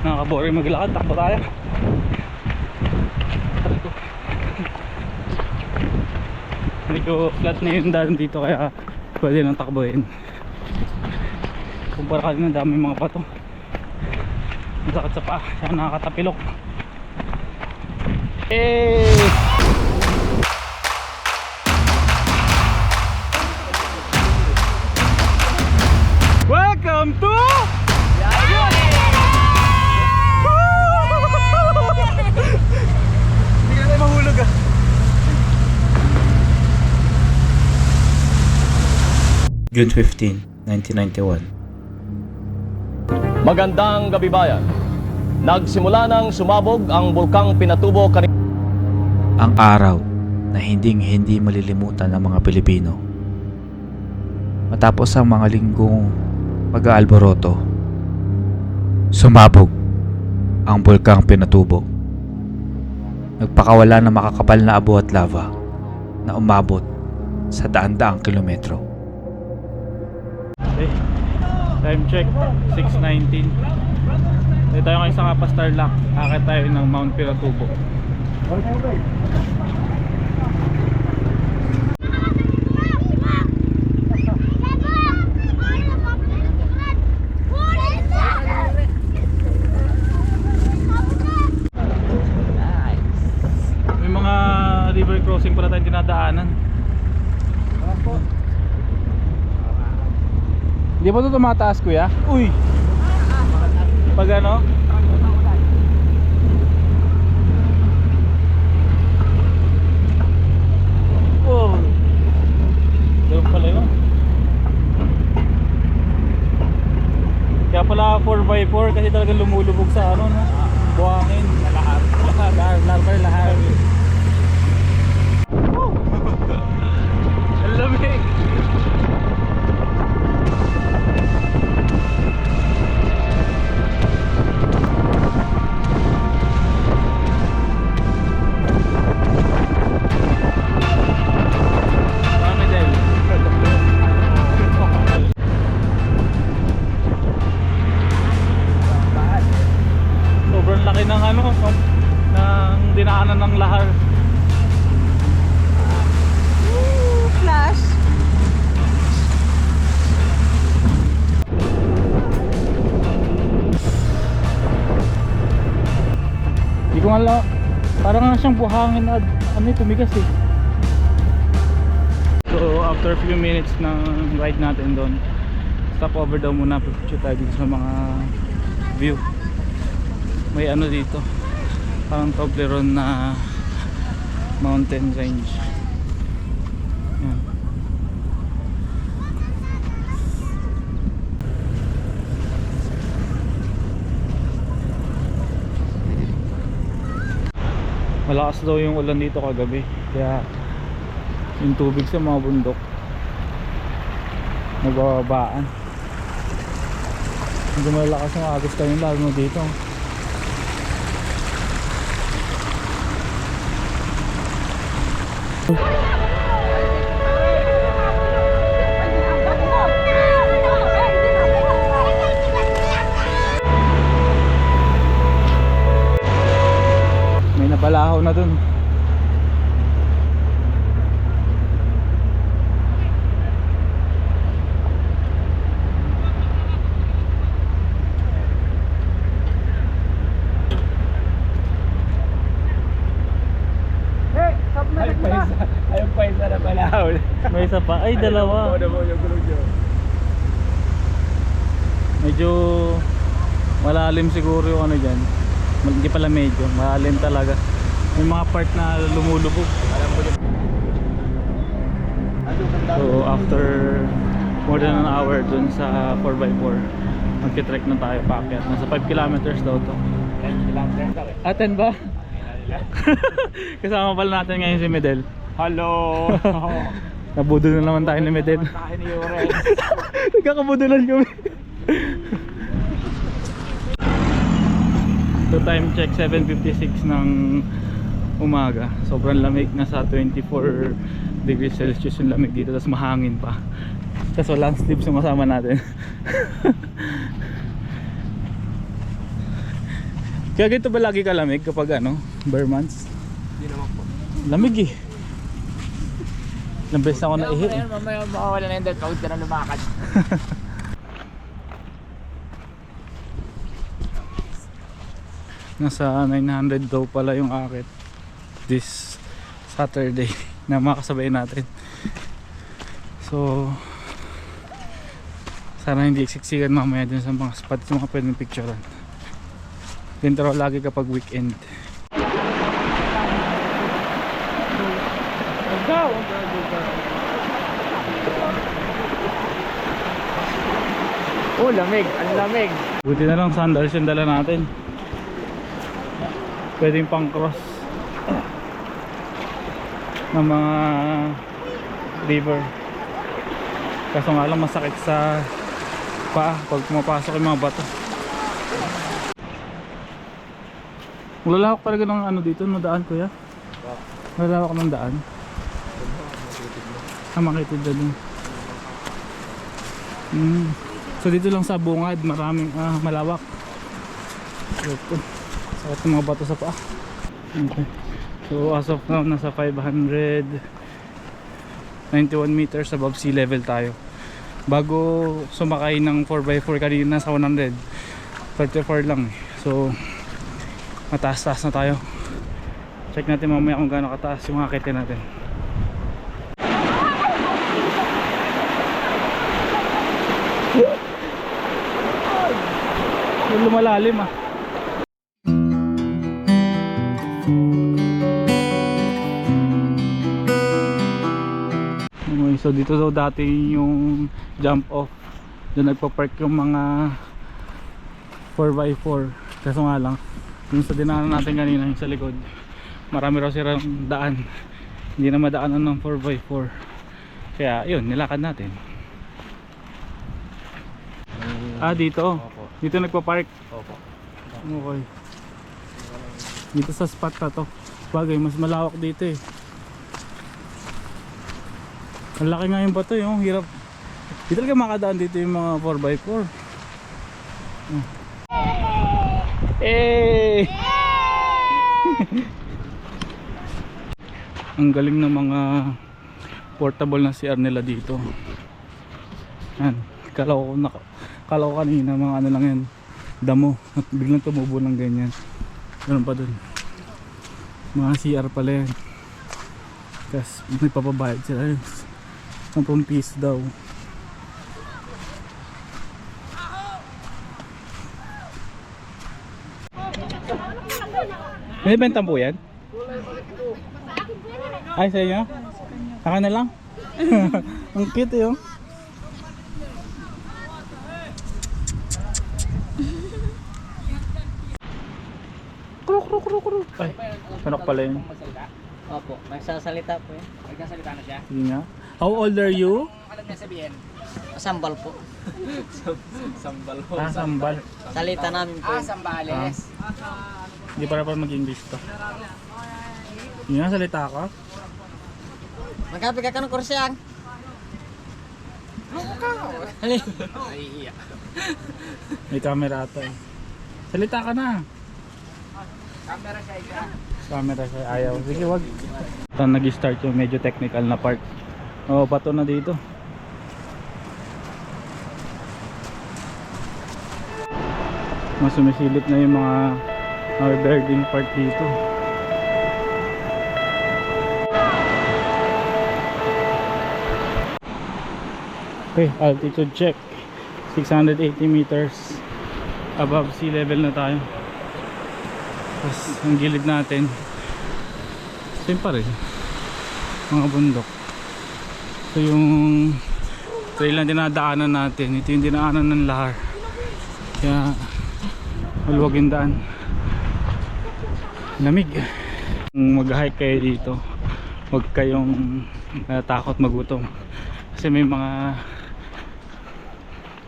Nakaka-boring maglakad, takbo tayo. Medyo flat na yung daan dito kaya pwede nang takbohin. Kumpara kanina dami mga bato. Ang sakit sa paa, kaya nakakatapilok. Eh! June 15, 1991. Magandang gabi bayan. Nagsimula nang sumabog ang bulkang Pinatubo kanina. Ang araw na hinding hindi malilimutan ng mga Pilipino. Matapos ang mga linggong pag-aalboroto, sumabog ang bulkang Pinatubo. Nagpakawala ng makakapal na abo at lava na umabot sa daan-daang kilometro. Okay. Time check, 6.19 Dito tayo ngayon sa Kappa Starlock Akit tayo ng Mount Pinatubo May mga river crossing pala tayong dinadaanan Hindi ba ito tumataas kuya? Uy! Pag ano? Oh! Doon pala. Kaya pala 4x4 kasi talaga lumulubog sa ano no? Buhangin. Lahat. Lahat. Lahat. Lahat. Lahat. Ang siyang buhangin na ano tumigas eh. So after a few minutes ng ride natin doon, stop over daw muna picture tayo dito sa mga view. May ano dito, parang Toblerone na mountain range. Yan. Malakas daw yung ulan dito kagabi. Kaya yung tubig sa mga bundok nagbababaan medyo malakas yung agos tayo lalo dito na dun. Ay, paisa. Ay, paisa na pala. may isa pa. Ay dalawa. Ano medyo malalim siguro yung ano dyan. Hindi pala medyo malalim talaga may mga part na lumulubog so after more than an hour dun sa 4x4 magkitrek na tayo paakyat nasa 5 kilometers daw to aten ba? kasama pala natin ngayon si Medel Hello! nabudol na naman tayo ni Medel. Nagkakabudulan kami. so time check 7.56 ng umaga. Sobrang lamig. Nasa 24 degrees Celsius yung lamig dito. Tapos mahangin pa. Tapos walang sleeves yung kasama natin. Kaya ganito ba lagi kalamig kapag ano, bare months? Hindi naman po. Lamig eh. Ilang beses na ako naihi. eh. mamaya makawala na yung. Pagod ka na lumakad. Nasa 900 daw pala yung akit this Saturday na makasabay natin. So, sana hindi siksikan mamaya dun sa mga spot sa mga pwedeng picturean. Ganito raw lagi kapag weekend. Oh, lamig. Ang lamig. Buti na lang sandals yung dala natin. Pwedeng pang cross ng mga river. Kaso nga lang masakit sa paa pag pumapasok yung mga bato. Malalawak talaga ng ano dito, no daan kuya? Malalawak ng daan. Ah, makitid na dun. Hmm. So dito lang sa bungad, maraming ah, malawak. Sakit ng mga bato sa paa. Okay. So as of now, nasa 591 meters above sea level tayo. Bago sumakay ng 4x4 kanina sa 100, 34 lang eh. So mataas-taas na tayo. Check natin mamaya kung gaano kataas yung mga kete natin. Lumalalim ah. So dito daw dati yung jump off. Doon nagpa-park yung mga 4x4. Kaso nga lang, yung sa dinaanan natin kanina yung sa likod, marami raw silang daan. Hindi na madaanan ng 4x4. Kaya yun, nilakad natin. Ah, dito. Dito nagpa-park. Opo. Okay. Dito sa spot na to. Bagay, mas malawak dito eh. Ang laki nga yung bato yung hirap. Di talaga makadaan dito yung mga 4x4. Hmm. Eh! Ang galing ng mga portable na CR nila dito. Yan. Kala ko, naka, kala ko kanina mga ano lang yan. Damo. At biglang tumubo ng ganyan. Ganun pa dun. Mga CR pala yan. Tapos may papabayad sila. 10 piso daw. May benta po yan? Ay, sa inyo? Saka na lang? Ang cute eh, oh. Kruk, kruk, kruk, kruk. Ay, manok pala yun. Opo, magsasalita po yan. Nagkasalita na siya. Sige nga. How old are you? Alam niya sabihin. Sambal po. Sambal Ah, sambal. Salita namin po. Ah, Sambales. Hindi para pa mag-English to. Yun nga, salita ka. Magkapi ka ka ng kursiyang. Naiiyak. May camera ata eh. Salita ka na. Camera siya ika. Camera siya ayaw. Sige, wag. Ito nag-start yung medyo technical na part. Oo, bato na dito. Mas sumisilip na yung mga mga building part dito. Okay, altitude check. 680 meters above sea level na tayo. Tapos ang gilid natin same pa rin mga bundok. So yung trail na dinadaanan natin. Ito yung dinaanan ng lahar. Kaya maluwag yung daan. Lamig. Kung mag-hike kayo dito huwag kayong natakot magutom. Kasi may mga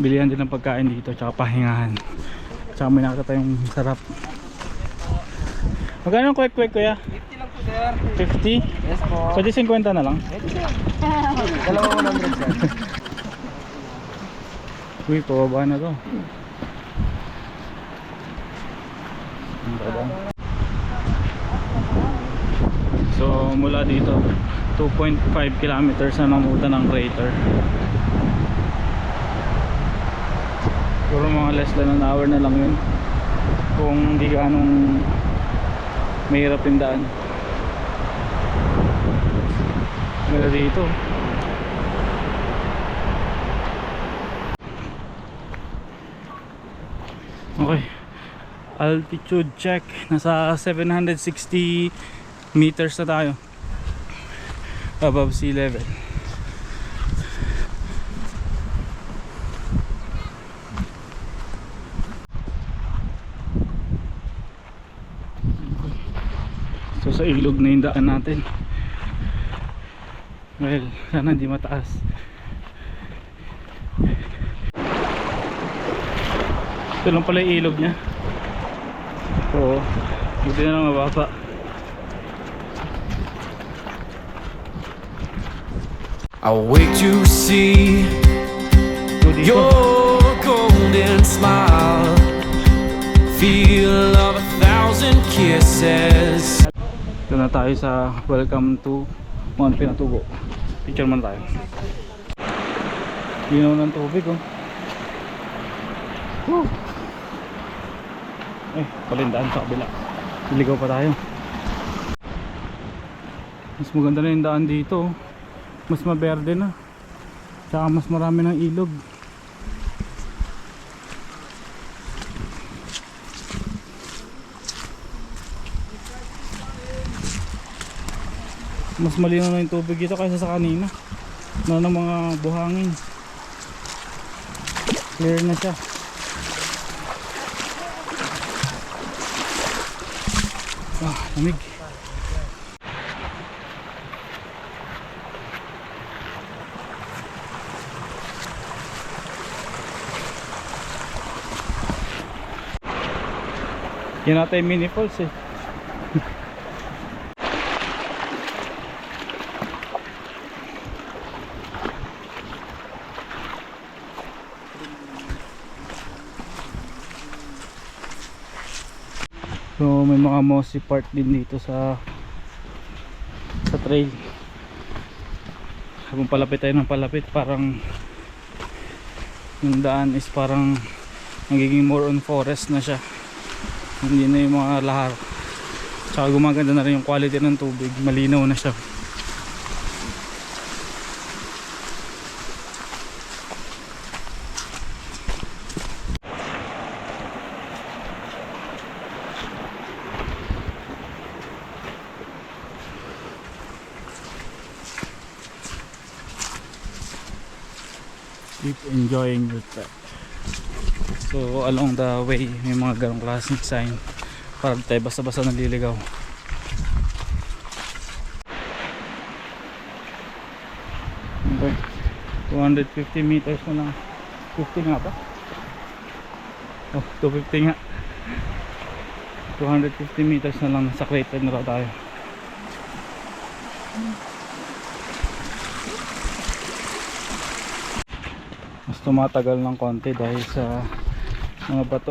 bilihan din ng pagkain dito tsaka pahingahan. Tsaka may nakita tayong sarap magkano ang kwek-kwek kuya? 50 lang po sir. 50? Yes po. Pwede 50 na lang? Dalawa 100 sir. Uy, pababa na to. So mula dito 2.5 kilometers na namutan ng crater. Siguro mga less than an hour na lang yun. Kung hindi ka anong mahirap yung daan. Mula dito. Okay. Altitude check. Nasa 760 meters na tayo. Above sea level. Sa ilog na yung daan natin. Well, sana hindi mataas. Ito lang pala yung ilog niya. Oo. Buti na lang mababa. I'll wait to see your golden smile. Feel of a thousand kisses. Ito na tayo sa welcome to Mount Pinatubo. Picture man tayo. Linaw ng tubig oh. Woo! Eh, palindaan sa kabila. Liligaw pa tayo. Mas maganda na yung daan dito. oh. Mas maberde na. Tsaka mas marami ng ilog. Mas malinaw na yung tubig dito kaysa sa kanina. Na ng mga buhangin. Clear na siya. Ah, lamig. Yan natin mini falls eh. So may mga mossy part din dito sa sa trail. Habang palapit tayo ng palapit parang yung daan is parang nagiging more on forest na siya. Hindi na yung mga lahar. Tsaka gumaganda na rin yung quality ng tubig. Malinaw na siya. Keep enjoying your trek so along the way may mga ganong klaseng sign para tayo basta-basta naliligaw. Okay. 250 meters na lang. 50 nga ba? oh 250 nga. 250 meters na lang. Sa crater na tayo tumatagal ng konti dahil sa mga bato.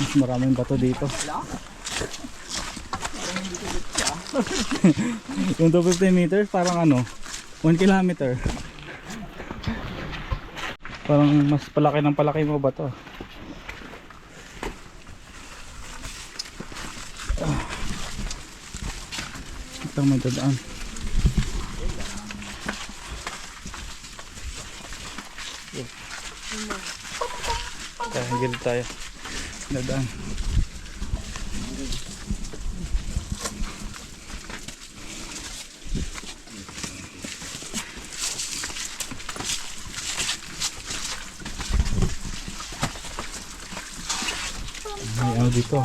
Mas maraming bato dito. Yung 250 meters parang ano 1 kilometer. Parang mas palaki ng palaki mo bato. Ah. ito may dadaan Kaya gilid tayo. Dadaan. May ano dito.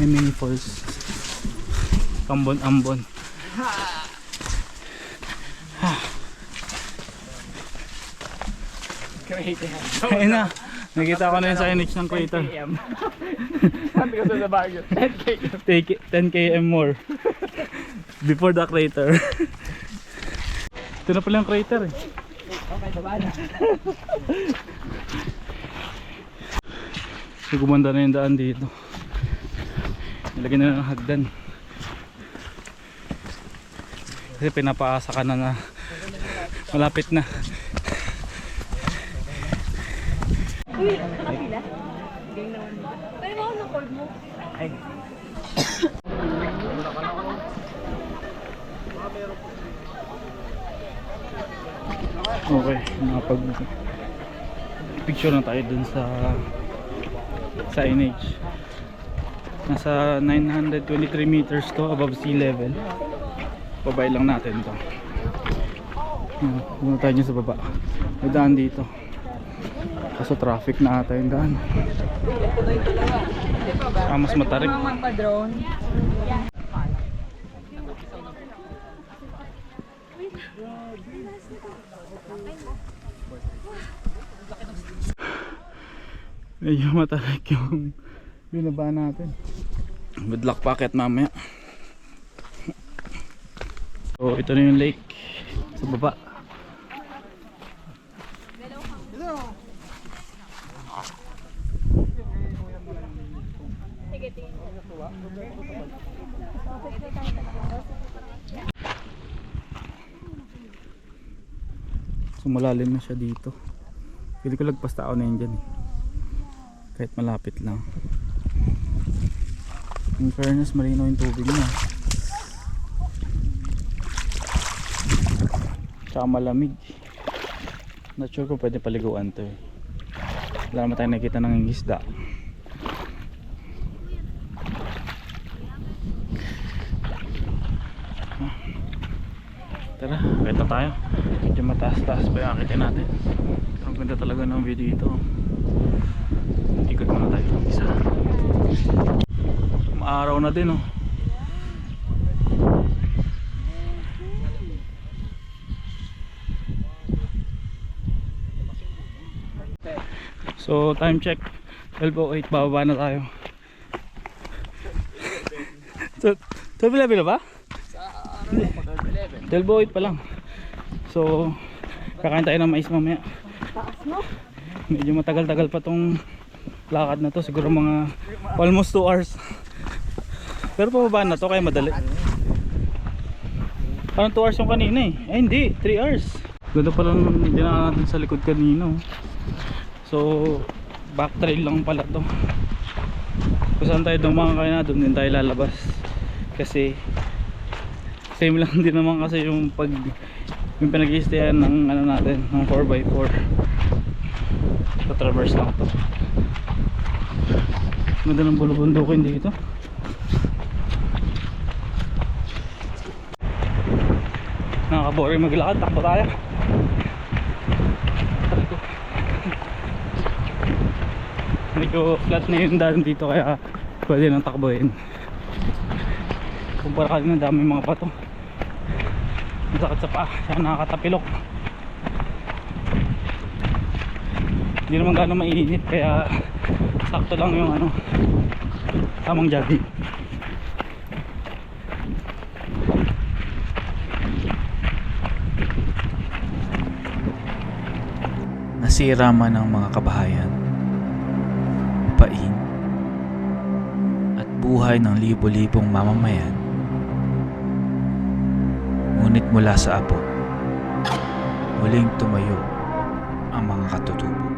May mini falls. Ambon-ambon. Ayun na. Nakita ko na yun sa NH ng crater. Sabi ko sa bagyo. 10k. Take it, 10 km more. Before the crater. Ito na pala yung crater eh. So gumanda na yung daan dito. Nilagyan na ng hagdan. Kasi pinapaasa ka na na malapit na. Pero ako ng cord mo. Okay, nakapag picture na tayo dun sa sa NH. Nasa 923 meters to above sea level. Babay lang natin to. Muna tayo sa baba. May daan dito. Kaso traffic na ata yung daan. Ah, mas matarik. Magpa-drone. Medyo matarik yung binaba natin. Good luck packet mamaya. So ito na yung lake sa baba. So malalim na siya dito. Pili ko lagpas tao na yun dyan eh. Kahit malapit lang. In fairness, malinaw yung tubig niya. Tsaka malamig. Not sure kung pwede paliguan to eh. Wala naman tayo nakita ng isda. Tara, kahit na tayo. Medyo mataas-taas pa yung akitin natin. Pero ang ganda talaga ng view dito. Ikot muna tayo ng isa. Maaraw na din oh. So time check 12.08 bababa na tayo So 12.11 na ba? 12.08 pa lang So kakain tayo ng mais mamaya. Medyo matagal-tagal pa tong lakad na to. Siguro mga almost 2 hours. Pero pababa na to kaya madali. Parang 2 hours yung kanina eh. Ay hindi. 3 hours. Ganda pala nung dinaan natin sa likod kanina oh. so back trail lang pala to. Kung saan tayo dumangakay na doon din tayo lalabas. Kasi same lang din naman kasi yung pag yung pinag ng ano natin ng 4x4 sa traverse lang to Ganda ng bulubundukin dito. Nakaka-boring maglakad, takbo tayo. Medyo flat na yung daan dito kaya pwede nang takbohin. Kumpara kanina dami mga pato. Masakit sa paa, kaya nakakatapilok. Hindi naman gano'ng mainit kaya sakto lang yung ano tamang jogging Nasira man ang mga kabahayan, pain, at buhay ng libo-libong mamamayan. Ngunit mula sa abo, muling tumayo ang mga katutubo.